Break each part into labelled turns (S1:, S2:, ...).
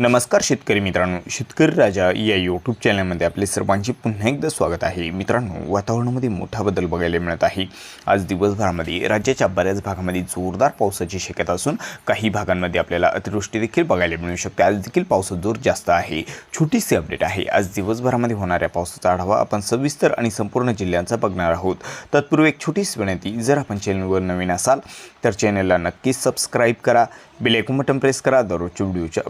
S1: नमस्कार शेतकरी मित्रांनो शेतकरी राजा या यूट्यूब चॅनलमध्ये आपले सर्वांचे पुन्हा एकदा स्वागत आहे. मित्रांनो वातावरणामध्ये मोठा बदल बघायला मिळत आहे. आज दिवसभरामध्ये राज्याच्या बऱ्याच भागामध्ये जोरदार पावसाची शक्यता असून काही भागांमध्ये आपल्याला अतिवृष्टी देखील बघायला मिळू शकते. आज देखील पावसाचा जोर जास्त आहे. छोटीशी अपडेट आहे. आज दिवसभरामध्ये होणाऱ्या पावसाचा आढावा आपण सविस्तर आणि संपूर्ण जिल्ह्यांचा बघणार आहोत. तत्पूर्वी एक छोटीशी विनंती जर आपण चॅनलवर नवीन असाल तर चॅनलला नक्कीच सबस्क्राईब करा. बेलायकॉन बटन प्रेस करा. दररोजच्या व्हिडिओच्या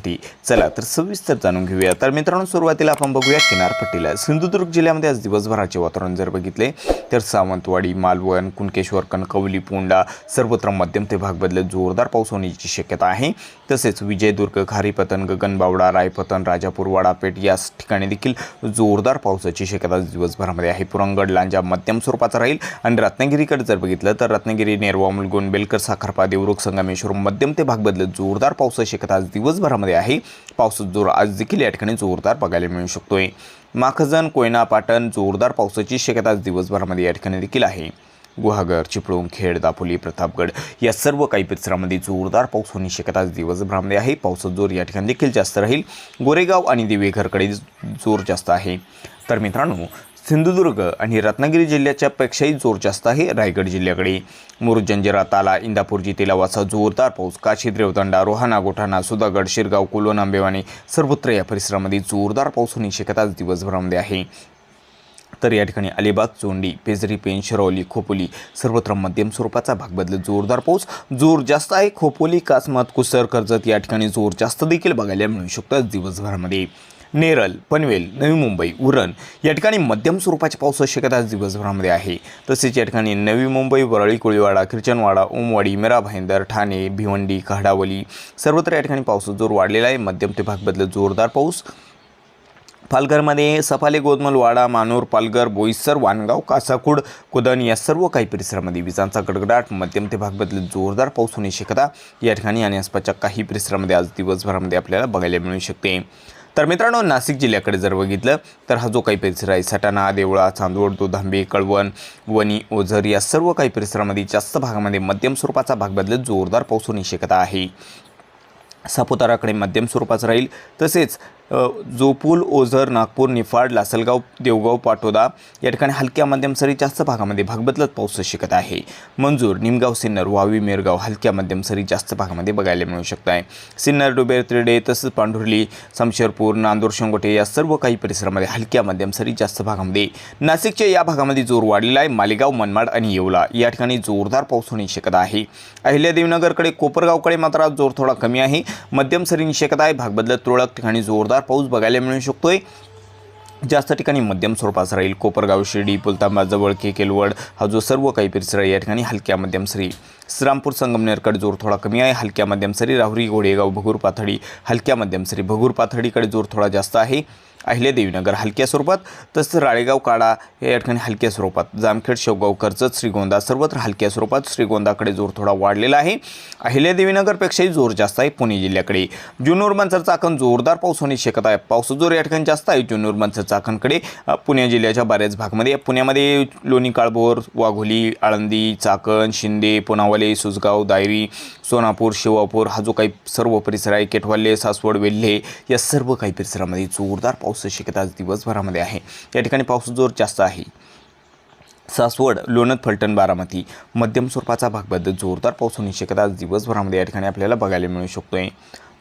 S1: करण्यासाठी. चला तर सविस्तर जाणून घेऊया. तर मित्रांनो सुरुवातीला आपण बघूया किनारपट्टीला. सिंधुदुर्ग जिल्ह्यामध्ये आज दिवसभराचे वातावरण जर बघितले तर सावंतवाडी मालवण कुणकेश्वर कणकवली पोंडा सर्वत्र मध्यम ते भाग बदलत जोरदार पाऊस होण्याची शक्यता आहे. तसेच विजयदुर्ग खारीपतन गगनबावडा रायपतन राजापूर वाडापेठ या ठिकाणी देखील जोरदार पावसाची शक्यता दिवसभरामध्ये आहे. पुरंगड लांजा मध्यम स्वरूपाचा राहील. आणि रत्नागिरीकडे जर बघितलं तर रत्नागिरी नेरवा मुलगुण बेलकर साखरपा देवरुख संगमेश्वर मध्यम ते भाग बदलत जोरदार पावसाची शक्यता आज दिवसभरामध्ये आहे. पावसाचा जोर आज देखील या ठिकाणी जोरदार बघायला मिळू शकतोय. माखजन कोयना पाटण जोरदार पावसाची शक्यता आज दिवसभरामध्ये या ठिकाणी देखील आहे. गुहागर चिपळूण खेड दापोली प्रतापगड या सर्व काही परिसरामध्ये जोरदार पाऊस होण्याची शक्यता आज दिवसभरामध्ये आहे. पावसाचा जोर या ठिकाणी देखील जास्त राहील. गोरेगाव आणि दिवेघरकडे जोर जास्त आहे. तर मित्रांनो सिंधुदुर्ग आणि रत्नागिरी जिल्ह्याच्या पेक्षाही जोर जास्त आहे रायगड जिल्ह्याकडे. मुरुड जंजिरा ताला इंदापूर जितेलावाचा जोरदार पाऊस काशी रेवदंडा रोहाणा गोठाणा सुधागड शिरगाव कुलोन आंबेवाणी सर्वत्र या परिसरामध्ये जोरदार पाऊस होण्याची शक्यता आज दिवसभरामध्ये आहे. तर या ठिकाणी अलिबाग चोंडी पेजरी पेन शिरवली खोपोली सर्वत्र मध्यम स्वरूपाचा भाग बदलत जोरदार पाऊस जोर जास्त आहे. खोपोली कासमात कुसर कर्जत या ठिकाणी जोर जास्त देखील बघायला मिळू शकतो दिवसभरामध्ये. नेरल पनवेल नवी मुंबई उरण या ठिकाणी मध्यम स्वरूपाच्या पावसाची शक्यता आज दिवसभरामध्ये आहे. तसेच या ठिकाणी नवी मुंबई वरळी कोळीवाडा किर्चनवाडा ओमवाडी मेरा भाईंदर ठाणे भिवंडी कहाडावली सर्वत्र या ठिकाणी पावसाचा जोर वाढलेला आहे. मध्यम ते भागबद्दल जोरदार पाऊस. पालघरमध्ये सफाले गोदमल वाडा मानूर पालघर बोईसर वानगाव कासाकुड कुदन या सर्व काही परिसरामध्ये विजांचा गडगडाट मध्यम ते भागबद्दल जोरदार पाऊस होण्याची शक्यता या ठिकाणी आणि आसपासच्या काही परिसरामध्ये आज दिवसभरामध्ये आपल्याला बघायला मिळू शकते. तर मित्रांनो नाशिक जिल्ह्याकडे जर बघितलं तर हा जो काही परिसर आहे सटाणा देवळा चांदवड दोधांबे कळवण वणी ओझर या सर्व काही परिसरामध्ये जास्त भागामध्ये मध्यम स्वरूपाचा भाग बदलत जोरदार पाऊस होण्याची शक्यता आहे. सापुताराकडे मध्यम स्वरूपाचं राहील. तसेच जोपूल ओझर नागपूर निफाड लासलगाव देवगाव पाटोदा या ठिकाणी हलक्या मध्यम सरी जास्त भागामध्ये भाग बदलत पाऊस शिकत आहे. मंजूर निमगाव सिन्नर वावी मेरगाव हलक्या मध्यम सरी जास्त भागामध्ये बघायला मिळू शकत आहे सिन्नर डुबेर त्रिडे तसंच पांढुर्ली समशेरपूर नांदूर शेंगोटे या सर्व काही परिसरामध्ये हलक्या मध्यम सरी जास्त भागामध्ये. नाशिकच्या या भागामध्ये जोर वाढलेला आहे. मालेगाव मनमाड आणि येवला या ठिकाणी जोरदार पाऊस होण्याची शक्यता आहे. अहिल्यादेवीनगरकडे कोपरगावकडे मात्र जोर थोडा कमी आहे. मध्यम सरींची शक्यता आहे. भाग बदलत तुरळक ठिकाणी जोरदार पाऊस बघायला मिळू शकतोय. जास्त ठिकाणी मध्यम स्वरूपाचा राहील. कोपरगाव शिर्डी पुलतांबाजवळ जवळ के केलवड हा जो सर्व काही परिसर या ठिकाणी हलक्या मध्यम सरी श्रीरामपूर संगमनेरकडे जोर थोडा कमी आहे. हलक्या मध्यम सरी राहुरी घोडेगाव भगूर पाथडी हलक्या मध्यम सरी भगूर पाथडीकडे जोर थोडा जास्त आहे. अहिल्यादेवीनगर हलक्या स्वरूपात तसंच राळेगाव काडा या ठिकाणी हलक्या स्वरूपात. जामखेड शेवगाव कर्जत श्रीगोंदा सर्वत्र हलक्या स्वरूपात श्रीगोंदाकडे जोर थोडा वाढलेला आहे. अहिल्यादेवीनगरपेक्षाही जोर जास्त आहे पुणे जिल्ह्याकडे. जुन्नूर मंचर चाकण जोरदार पाऊस होण्याची शक्यता आहे. पाऊस जोर या ठिकाणी जास्त आहे. जुन्नूर मंचर चाकणकडे पुणे जिल्ह्याच्या बऱ्याच भागमध्ये. पुण्यामध्ये लोणी काळभोर वाघोली आळंदी चाकण शिंदे पुनावली सुजगाव दायरी सोनापूर शिवापूर हा जो काही सर्व परिसर आहे केटवाले सासवड वेल्हे या सर्व काही परिसरामध्ये जोरदार पावसाची शक्यता आज दिवसभरामध्ये आहे. या ठिकाणी पाऊस जोर जास्त आहे. सासवड लोणत फलटण बारामती मध्यम स्वरूपाचा भाग जोरदार पाऊस होण्याची शक्यता आज दिवसभरामध्ये या ठिकाणी आपल्याला बघायला मिळू शकतो आहे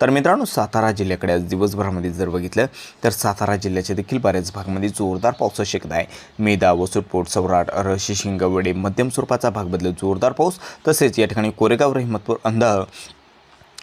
S1: तर मित्रांनो सातारा जिल्ह्याकडे आज दिवसभरामध्ये जर बघितलं तर सातारा जिल्ह्याच्या देखील बऱ्याच भागामध्ये जोरदार पावसाची शक्यता आहे. मेदा वसुटपोट सवराट रहशी शिंगवडे मध्यम स्वरूपाचा भाग बदलत जोरदार पाऊस. तसेच या ठिकाणी कोरेगाव रहिमतपूर अंधाळ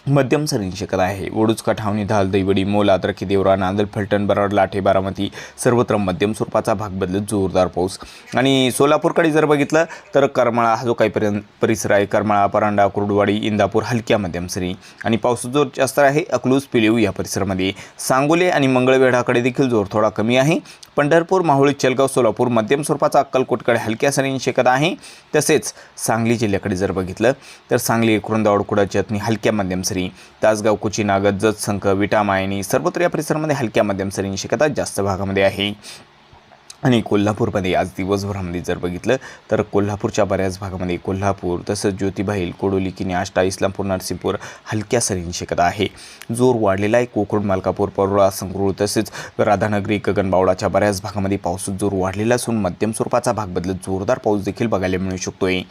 S1: मध्यम सरींची शक्यता आहे. ओडूचका ठावणी धाल दैवडी मोला द्रखी देवरा नांदल फलटण बराड लाठे बारामती सर्वत्र मध्यम स्वरूपाचा भाग बदलत जोरदार पाऊस. आणि सोलापूरकडे जर बघितलं तर करमाळा हा जो काही पर्यंत परिसर आहे करमाळा परांडा कुर्डवाडी इंदापूर हलक्या मध्यम सरी. आणि पाऊस जोर जास्त आहे अकलूज पिलेऊ या परिसरामध्ये. सांगोले आणि मंगळवेढाकडे देखील जोर थोडा कमी आहे. पंढरपूर माहुळी चलगाव सोलापूर मध्यम स्वरूपाचा अक्कलकोटकडे हलक्या सरींची शक्यता आहे. तसेच सांगली जिल्ह्याकडे जर बघितलं तर सांगली कुरुंदावड कुडाची हलक्या मध्यम सरी तासगाव कुची नागद जत संख विटा मायनी सर्वत्र या परिसरामध्ये हलक्या मध्यम सरींची शक्यता जास्त भागामध्ये आहे. आणि कोल्हापूरमध्ये आज दिवसभरामध्ये जर बघितलं तर कोल्हापूरच्या बऱ्याच भागामध्ये कोल्हापूर तसंच ज्योतिबाईल कोडोली किनी आष्टा इस्लामपूर नरसिंहपूर हलक्या सरींनी शकत आहे. जोर वाढलेला आहे. कोकण मालकापूर परोळा संगरूळ तसेच राधानगरी गगनबावडाच्या बऱ्याच भागामध्ये पाऊस जोर वाढलेला असून मध्यम स्वरूपाचा भाग बदलत जोरदार पाऊस देखील बघायला मिळू शकतोय.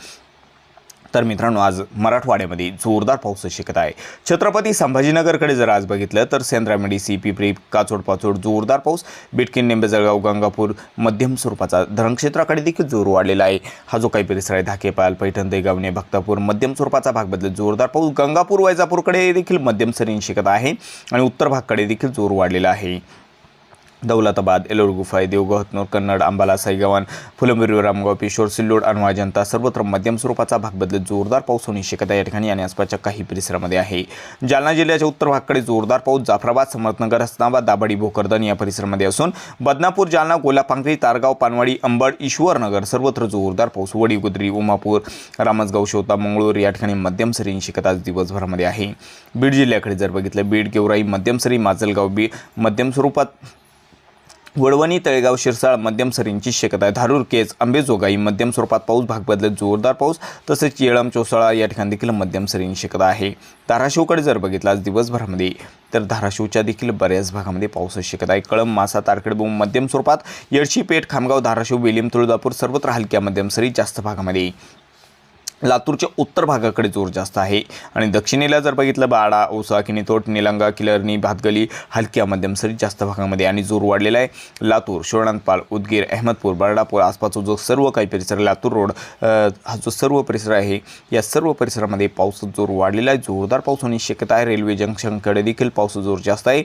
S1: तर मित्रांनो आज मराठवाड्यामध्ये जोरदार पाऊस शिकत आहे. छत्रपती संभाजीनगरकडे जर आज बघितलं तर सेंद्रामेडी सी पिपरी काचोड पाचोड जोरदार पाऊस. बिटकीन निंबे जळगाव गंगापूर मध्यम स्वरूपाचा धरणक्षेत्राकडे देखील जोर वाढलेला आहे. हा जो काही परिसर आहे धाकेपाल पैठण देगावणे भक्तापूर मध्यम स्वरूपाचा भाग बदलत जोरदार पाऊस. गंगापूर वैजापूरकडे देखील मध्यम सरीन शिकत आहे आणि उत्तर भागकडे देखील जोर वाढलेला आहे. दौलताबाद एलोड गुफाई देवगाव हतनूर कन्नड अंबाला साईगावान फुलंबिरी रामगाव पिशोर सिल्लोड अनवा जनता सर्वत्र मध्यम स्वरूपाचा भाग बदलत जोरदार पाऊस होण्याची शक्यता या ठिकाणी आणि आसपासच्या काही परिसरामध्ये आहे. जालना जिल्ह्याच्या उत्तर भागाकडे जोरदार पाऊस जाफराबाद समर्थनगर हसनाबाद दाभाडी भोकरदन या परिसरामध्ये असून बदनापूर जालना गोलापांगरी तारगाव पानवाडी अंबड ईश्वरनगर सर्वत्र जोरदार पाऊस वडी गुद्री उमापूर रामसगाव शोता मंगळूर या ठिकाणी मध्यम सरींची शक्यता आज दिवसभरामध्ये आहे. बीड जिल्ह्याकडे जर बघितलं बीड गेवराई मध्यम सरी माजलगाव बी मध्यम स्वरूपात वडवणी तळेगाव शिरसाळ मध्यम सरींची शक्यता आहे. धारूर केज आंबेजोगाई मध्यम स्वरूपात पाऊस भाग बदलत जोरदार पाऊस तसेच येळम चोसाळा या ठिकाणी देखील मध्यम सरींची शक्यता आहे. धाराशिवकडे जर बघितलं आज दिवसभरामध्ये तर धाराशिवच्या देखील बऱ्याच भागामध्ये पावसाची शक्यता आहे. कळंब मासा तारखेडबोम मध्यम स्वरूपात येडशी पेठ खामगाव धाराशिव वेलिम तुळजापूर सर्वत्र हलक्या मध्यम सरी जास्त भागामध्ये. लातूरच्या उत्तर भागाकडे जोर जास्त आहे. आणि दक्षिणेला जर बघितलं बाडा ओसा किनीतोट निलंगा किलरणी भातगली हलक्या मध्यम सरी जास्त भागामध्ये आणि जोर वाढलेला आहे. लातूर शिवणांतपाल उदगीर अहमदपूर बर्डापूर आसपासचा जो सर्व काही परिसर लातूर रोड हा जो सर्व परिसर आहे या सर्व परिसरामध्ये पाऊस जोर वाढलेला आहे. जोरदार पाऊस होण्याची शक्यता आहे. रेल्वे जंक्शनकडे देखील पाऊस जोर जास्त आहे.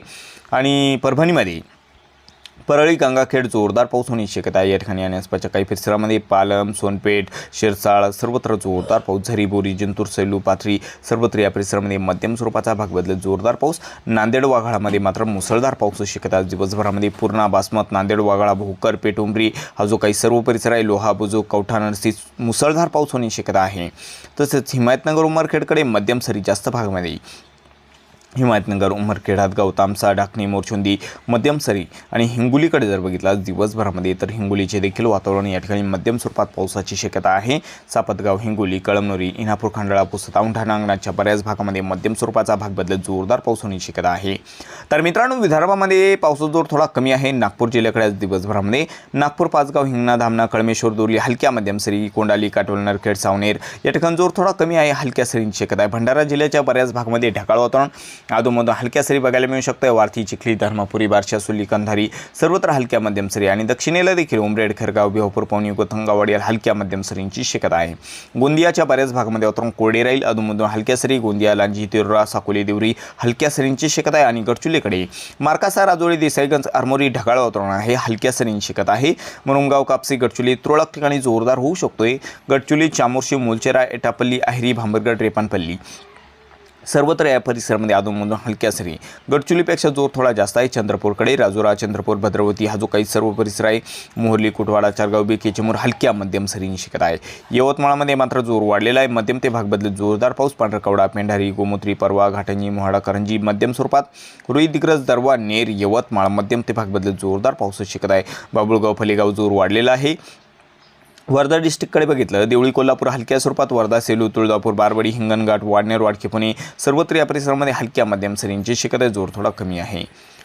S1: आणि परभणीमध्ये परळी गंगाखेड जोरदार पाऊस होण्याची शक्यता आहे. या ठिकाणी आणि आसपासच्या काही परिसरामध्ये पालम सोनपेठ शिरसाळ सर्वत्र जोरदार पाऊस. झरीबोरी जिंतूर सैलू पाथरी सर्वत्र या परिसरामध्ये मध्यम स्वरूपाचा भाग बदलत जोरदार पाऊस. नांदेड वाघाळामध्ये मात्र मुसळधार पाऊस शक्यता आहे. दिवसभरामध्ये पूर्णा बासमत नांदेड वाघाळा भोकर पेटुंबरी हा जो काही सर्व परिसर आहे लोहा बुजो कवठा नरसी मुसळधार पाऊस होण्याची शक्यता आहे. तसेच हिमायतनगर उमरखेडकडे मध्यम सरी जास्त भागामध्ये हिमायतनगर उमरखेडात गौतामसा ढाकणी मोरचुंदी मध्यमसरी आणि हिंगोलीकडे जर बघितला दिवसभरामध्ये तर हिंगोलीचे देखील वातावरण या ठिकाणी मध्यम स्वरूपात पावसाची शक्यता आहे. सापतगाव हिंगोली कळमनुरी इनापूर खांडाळा पुसत औंढा नांगणाच्या बऱ्याच भागामध्ये मध्यम स्वरूपाचा भाग बदलत जोरदार पाऊस होण्याची शक्यता आहे. तर मित्रांनो विदर्भामध्ये पावसाचा जोर थोडा कमी आहे. नागपूर जिल्ह्याकडे आज दिवसभरामध्ये नागपूर पाचगाव हिंगणा धामणा कळमेश्वर दोरली हलक्या मध्यम सरी कोंडाली काटोल नरखेड सावनेर या ठिकाणी जोर थोडा कमी आहे. हलक्या सरींची शक्यता आहे. भंडारा जिल्ह्याच्या बऱ्याच भागामध्ये ढगाळ वातावरण अधोमधून हलक्या सरी बघायला मिळू शकते वारथी चिखली धर्मापुरी बारशा सुली कंधारी सर्वत्र हलक्या मध्यम सरी आणि दक्षिणेला देखील उमरेड खरगाव बिहोपूर पवनी कोथंगावाडी या हलक्या मध्यम सरींची शक्यता आहे गोंदियाच्या बऱ्याच भागामध्ये वातावरण कोरडे राहील अधोमधून हलक्या सरी गोंदिया लांजी तिरुरा साकोली देवरी हलक्या सरींची शक्यता आहे आणि गडचुलीकडे मार्कासा राजोळी देसाईगंज आरमोरी ढगाळ वातावरण आहे हलक्या सरींची शक्यता आहे मुरुमगाव कापसी गडचुली तुरळक ठिकाणी जोरदार होऊ शकतोय गडचुली चामोर्शी मोलचेरा एटापल्ली अहिरी भांबरगड रेपानपल्ली सर्वत्र या परिसरामध्ये अधूनमधून हलक्या सरी. गडचुलीपेक्षा जोर थोडा जास्त आहे. चंद्रपूरकडे राजुरा चंद्रपूर भद्रवती हा जो काही सर्व परिसर आहे मोहर्ली कुटवाडा चारगाव बी केचमूर हलक्या मध्यम सरींनी शिकत आहे. यवतमाळमध्ये मात्र जोर वाढलेला आहे. मध्यम ते भाग बदलत जोरदार पाऊस. पांढरकवडा पेंढारी गोमूत्री परवा घाटंजी मोहाडा करंजी मध्यम स्वरूपात. रुई दिग्रज दरवा नेर यवतमाळ मध्यम ते भाग बदलत जोरदार पाऊस शिकत आहे. बाबुळगाव फलेगाव जोर वाढलेला आहे. वर्धा डिस्ट्रिक्टकडे बघितलं देवळी कोल्हापूर हलक्या स्वरूपात वर्धा सेलू तुळजापूर बारवडी हिंगणघाट वाडनेर वाडकी पुणे सर्वत्र या परिसरामध्ये हलक्या मध्यम सरींची शिकत जोर थोडा कमी आहे.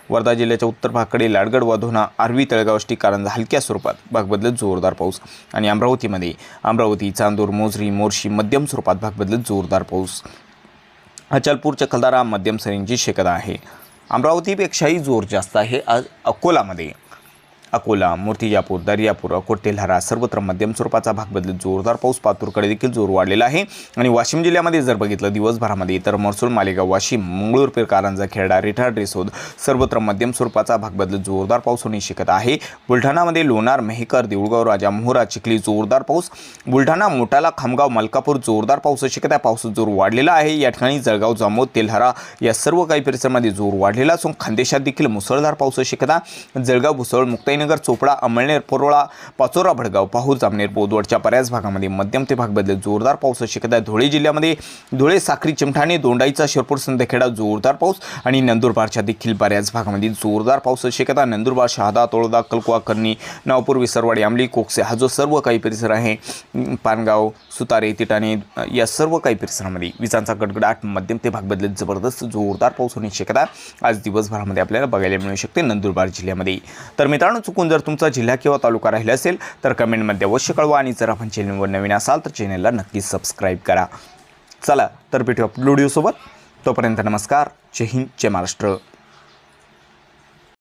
S1: वर्धा जिल्ह्याच्या उत्तर भागाकडे लाडगड वाधोना आर्वी तळगावष्टी कारंजा हलक्या स्वरूपात भाग बदलत जोरदार पाऊस आणि अमरावतीमध्ये अमरावती चांदूर मोजरी मोर्शी मध्यम स्वरूपात भाग बदलत जोरदार पाऊस. अचलपूर चखलदारा मध्यम सरींची शेकदा आहे. अमरावतीपेक्षाही जोर जास्त आहे आज अकोलामध्ये. अकोला मूर्तिजापूर दर्यापूर अकोट तेल्हारा सर्वत्र मध्यम स्वरूपाचा भाग बदलत जोरदार पाऊस पातूरकडे देखील जोर वाढलेला आहे. आणि वाशिम जिल्ह्यामध्ये जर बघितलं दिवसभरामध्ये तर महसूल मालेगाव वाशिम मंगळूरपेर कारंजा खेरडा रिठार रेसोद सर्वत्र मध्यम स्वरूपाचा भाग बदलत जोरदार पाऊस होणे शिकत आहे. बुलढाणामध्ये लोणार मेहकर देऊळगाव राजा मोहरा चिखली जोरदार पाऊस. बुलढाणा मोटाला खामगाव मलकापूर जोरदार पाऊस शिकत आहे. पाऊस जोर वाढलेला आहे. या ठिकाणी जळगाव जामोद तेल्हारा या सर्व काही परिसरामध्ये जोर वाढलेला असून खानदेशात देखील मुसळधार पाऊस शिकता जळगाव भुसळ मुक्ताई साईनगर चोपडा अमळनेर परोळा पाचोरा भडगाव पाहूर जामनेर बोदवडच्या बऱ्याच भागामध्ये मध्यम ते भाग बदलत जोरदार पाऊस शक्यता आहे. धुळे जिल्ह्यामध्ये धुळे साखरी चिमठाणे दोंडाईचा शिरपूर संदखेडा जोरदार पाऊस आणि नंदुरबारच्या देखील बऱ्याच भागामध्ये जोरदार पाऊस शक्यता नंदुरबार शहादा तोळदा कलकुवा कर्णी नावपूर विसरवाडी आमली कोकसे हा जो सर्व काही परिसर आहे पानगाव सुतारे तिटाणे या सर्व काही परिसरामध्ये विजांचा गडगडाट मध्यम ते भाग बदलत जबरदस्त जोरदार पाऊस होण्याची शक्यता आज दिवसभरामध्ये आपल्याला बघायला मिळू शकते नंदुरबार जिल्ह्यामध्ये. तर मित्रांनो चुकून जर तुमचा जिल्हा किंवा तालुका राहिला असेल तर कमेंटमध्ये अवश्य कळवा आणि जर आपण चॅनलवर नवीन असाल तर चॅनलला नक्की सबस्क्राईब करा. चला तर भेटूया व्हिडिओसोबत तोपर्यंत नमस्कार. जय हिंद जय महाराष्ट्र.